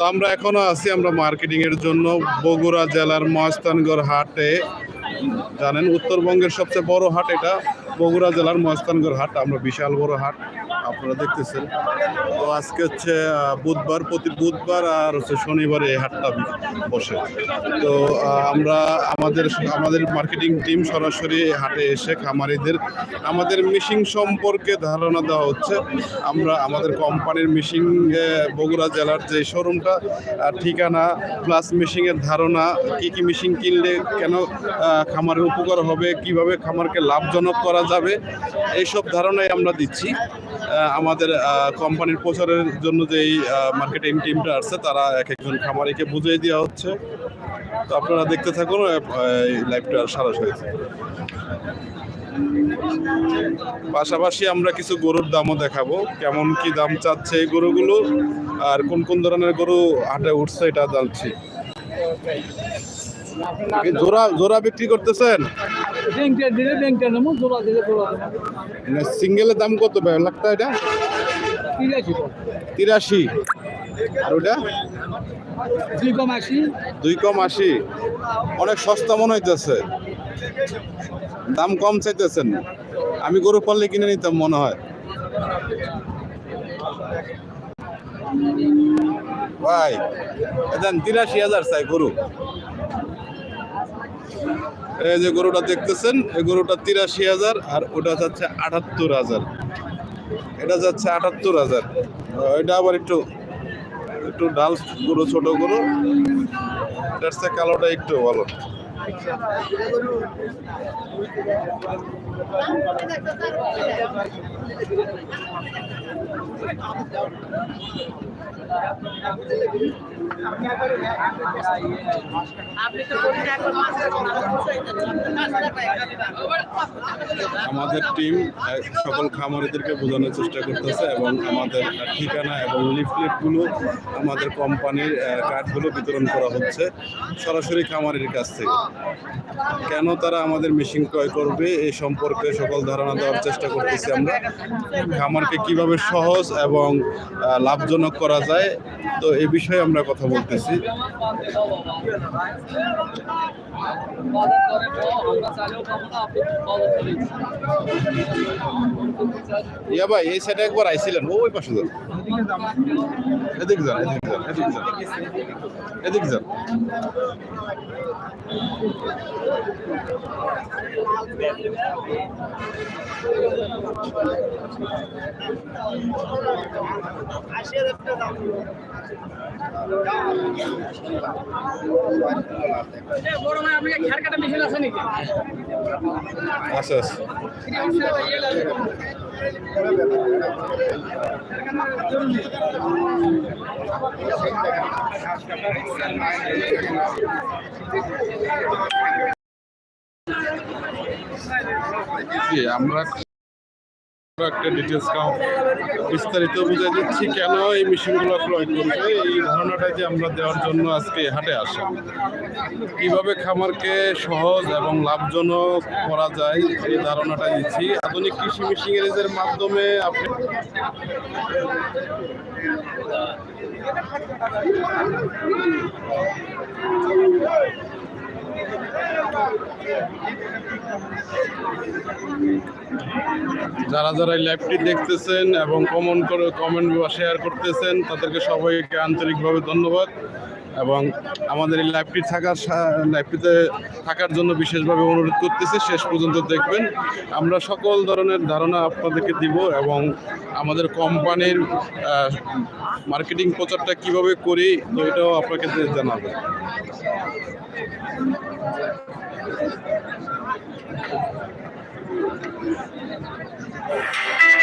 তো আমরা এখনও আছি আমরা মার্কেটিং এর জন্য বগুড়া জেলার মহস্তানগড় হাটে। জানেন উত্তরবঙ্গের সবচেয়ে বড় হাট এটা, বগুড়া জেলার মহস্তানগড় হাট, আমরা বিশাল বড় হাট। আপনারা দেখতেছেন। তো আজকে হচ্ছে বুধবার, প্রতি বুধবার আর হচ্ছে শনিবার এই হাটটা বসে। তো আমরা আমাদের আমাদের মার্কেটিং টিম সরাসরি হাটে এসে খামারিদের, আমাদের মিশিং সম্পর্কে ধারণা দেওয়া হচ্ছে। আমরা আমাদের কোম্পানির মিশিং বগুড়া জেলার যে শোরুমটা ঠিকানা প্লাস মিশিংয়ের ধারণা, কি কি মিশিং কিনলে কেন খামারের উপকার হবে, কীভাবে খামারকে লাভজনক করা যাবে, এইসব ধারণাই আমরা দিচ্ছি। আমাদের কোম্পানির প্রচারের জন্য যেই মার্কেটিং টিমটা আসছে, তারা এক একজন খামারিকে বুঝিয়ে দেওয়া হচ্ছে। তো আপনারা দেখতে থাকুন লাইভটা সরাসরি পাশাপাশি আমরা কিছু গরুর দামও দেখাবো। কেমন কি দাম চাচ্ছে এই গরুগুলো, আর কোন কোন ধরনের গরু হাটে উঠছে এটা জানছি। জোড়া জোড়া বিক্রি করতেছেন? ব্যাংকটা দিলে ব্যাংকটা নেব জোড়া দিলে জোড়া দেবো সিঙ্গেলের দাম কত লাখটা এটা? ঠিক আছে তো। তিরাশি। আর ওটা? দুই কম আশি। দুই কম আশি। অনেক সস্তা মনে হইতেছে। দাম কম চাইতেছেন। আমি গরু পাললে কিনে নিতাম মনে হয়। ভাই তিরাশি হাজার চাই গরু। এই যে গরুটা দেখতেছেন, এই গরুটা তিরাশি হাজার আর ওটা যাচ্ছে আটাত্তর হাজার। এটা যাচ্ছে আটাত্তর হাজার। এটা আবার একটু একটু ডাল গরু, ছোট গরু। চেয়ে কালোটা একটু ভালো। আমাদের টিম সকল খামারিদেরকে বোঝানোর চেষ্টা করতেছে এবং আমাদের ঠিকানা এবং লিফলেটগুলো আমাদের কোম্পানির কার্ডগুলো বিতরণ করা হচ্ছে সরাসরি খামারির কাছ থেকে। কেন তারা আমাদের মেশিন ক্রয় করবে এই সম্পর্কে সকল ধারণা দেওয়ার চেষ্টা করতেছি আমরা। খামারকে কীভাবে সহজ এবং লাভজনক করা যায়, তো এ বিষয়ে আমরা কথা বলতেছি। ইয়া ভাই, এই সাইডে একবার আইছিলেন পাশে যান। এদিকে এদিকে যান এদিকে যান। এদিকে যান। বড় ভাই আপনি খেয়ার কাটা মেশিন আছে নাকি? আচ্ছা জি, আমরা একটা ডিটেলস বিস্তারিত বুঝে দিচ্ছি কেন এই মেশিনগুলো ক্রয় করবে, এই ধারণাটা যে আমরা দেওয়ার জন্য আজকে হাটে আসা। কীভাবে খামারকে সহজ এবং লাভজনক করা যায় এই ধারণাটা দিচ্ছি। আধুনিক কৃষি মেশিনারিজের মাধ্যমে আপনি যারা যারা এই লাইভটি দেখতেছেন এবং কমন করে কমেন্ট বা শেয়ার করতেছেন, তাদেরকে সবাইকে আন্তরিকভাবে ধন্যবাদ। এবং আমাদের এই লাইভটি থাকার লাইভটিতে থাকার জন্য বিশেষভাবে অনুরোধ করতেছি, শেষ পর্যন্ত দেখবেন। আমরা সকল ধরনের ধারণা আপনাদেরকে দিব এবং আমাদের কোম্পানির মার্কেটিং প্রচারটা কীভাবে করি তো এটাও আপনাকে জানাব। এ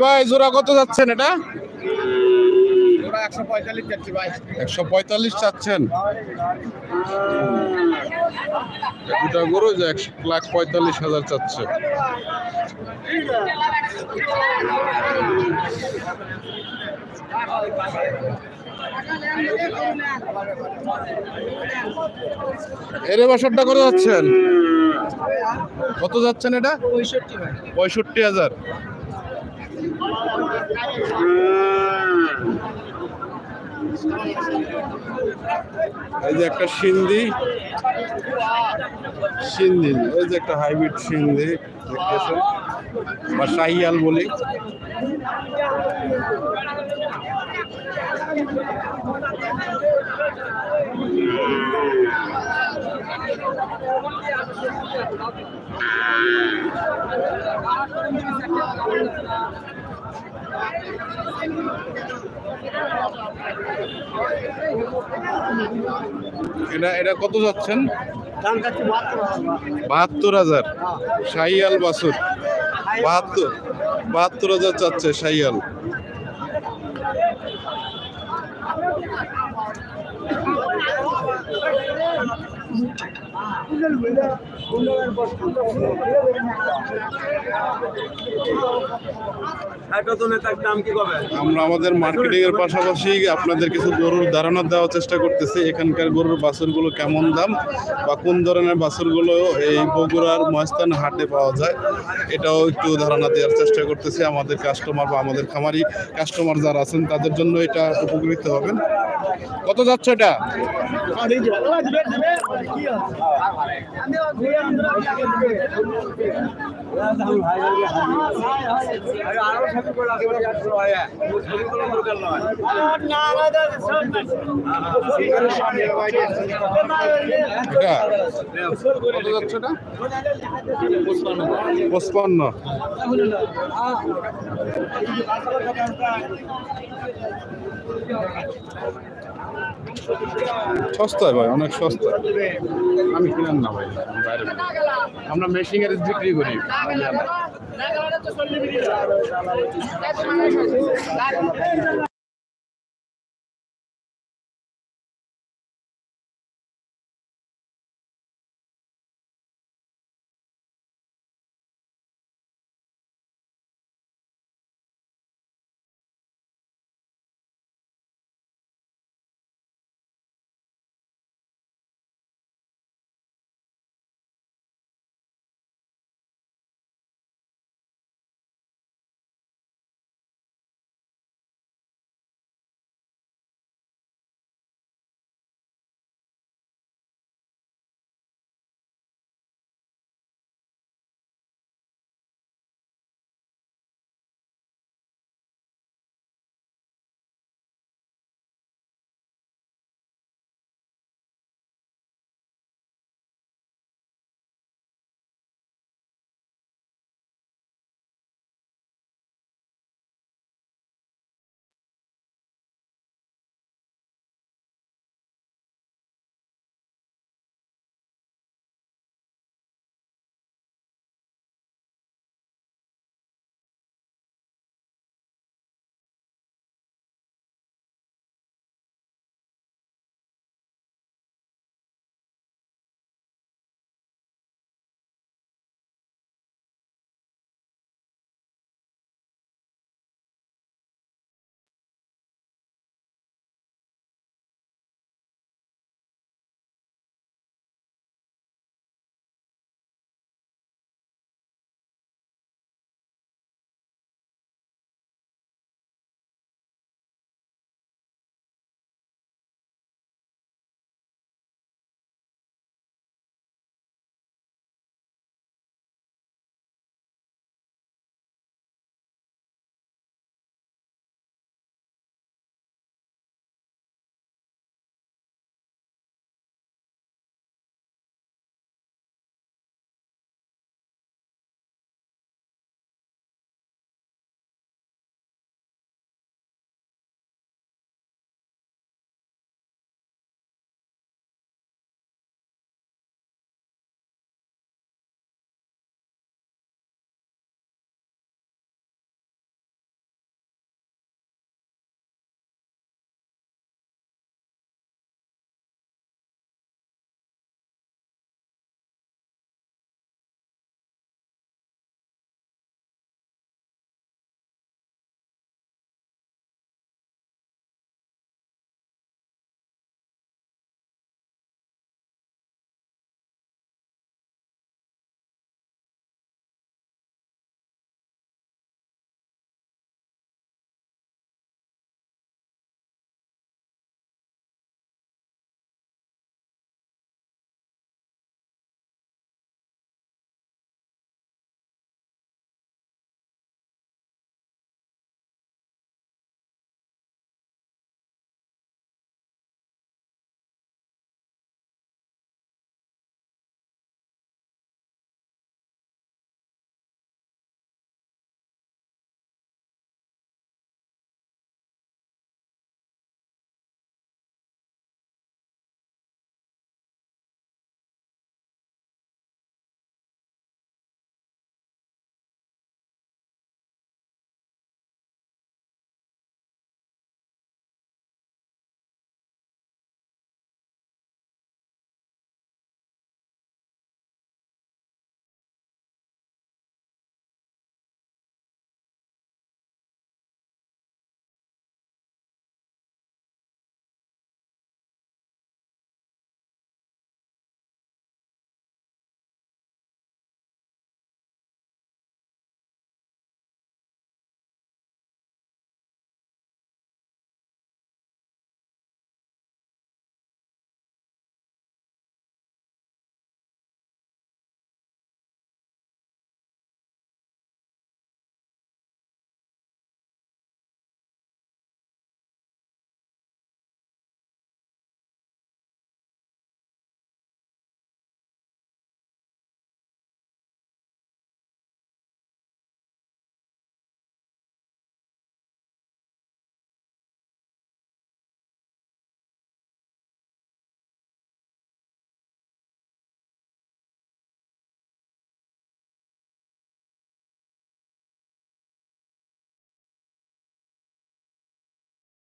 ভাই জোড়া কত যাচ্ছেন এটা? একশো পঁয়তাল্লিশ চাচ্ছেন। দুটা গরু যে এক লাখ পঁয়তাল্লিশ হাজার চাচ্ছে। এর বছরটা করে যাচ্ছেন? কত যাচ্ছেন এটা? পঁয়ষট্টি হাজার। এই যে একটা সিন্ধি। সিন্ধি, এই যে একটা হাইব্রিড সিন্ধি, দেখতেছেন? বা শাহিয়াল বলে এটা এটা কত যাচ্ছেন? বাহাত্তর হাজার। শাহিয়াল বাসুর। বাহাত্তর বাহাত্তর হাজার চাচ্ছে শাহিয়াল দাম কি কবে আমরা আমাদের মার্কেটিং এর পাশাপাশি আপনাদের কিছু গরুর ধারণা দেওয়ার চেষ্টা করতেছি, এখানকার গরুর বাছুরগুলো কেমন দাম বা কোন ধরনের বাছুরগুলো এই বগুড়ার মহস্তান হাটে পাওয়া যায়, এটাও একটু ধারণা দেওয়ার চেষ্টা করতেছি। আমাদের কাস্টমার বা আমাদের খামারি কাস্টমার যারা আছেন, তাদের জন্য এটা উপকৃত হবেন। কত যাচ্ছে এটা? পঁচপান্ন। সস্তায় ভাই অনেক সস্তা আমি কিনেন না ভাই বাইরে আমরা মেশিনের বিক্রি করি।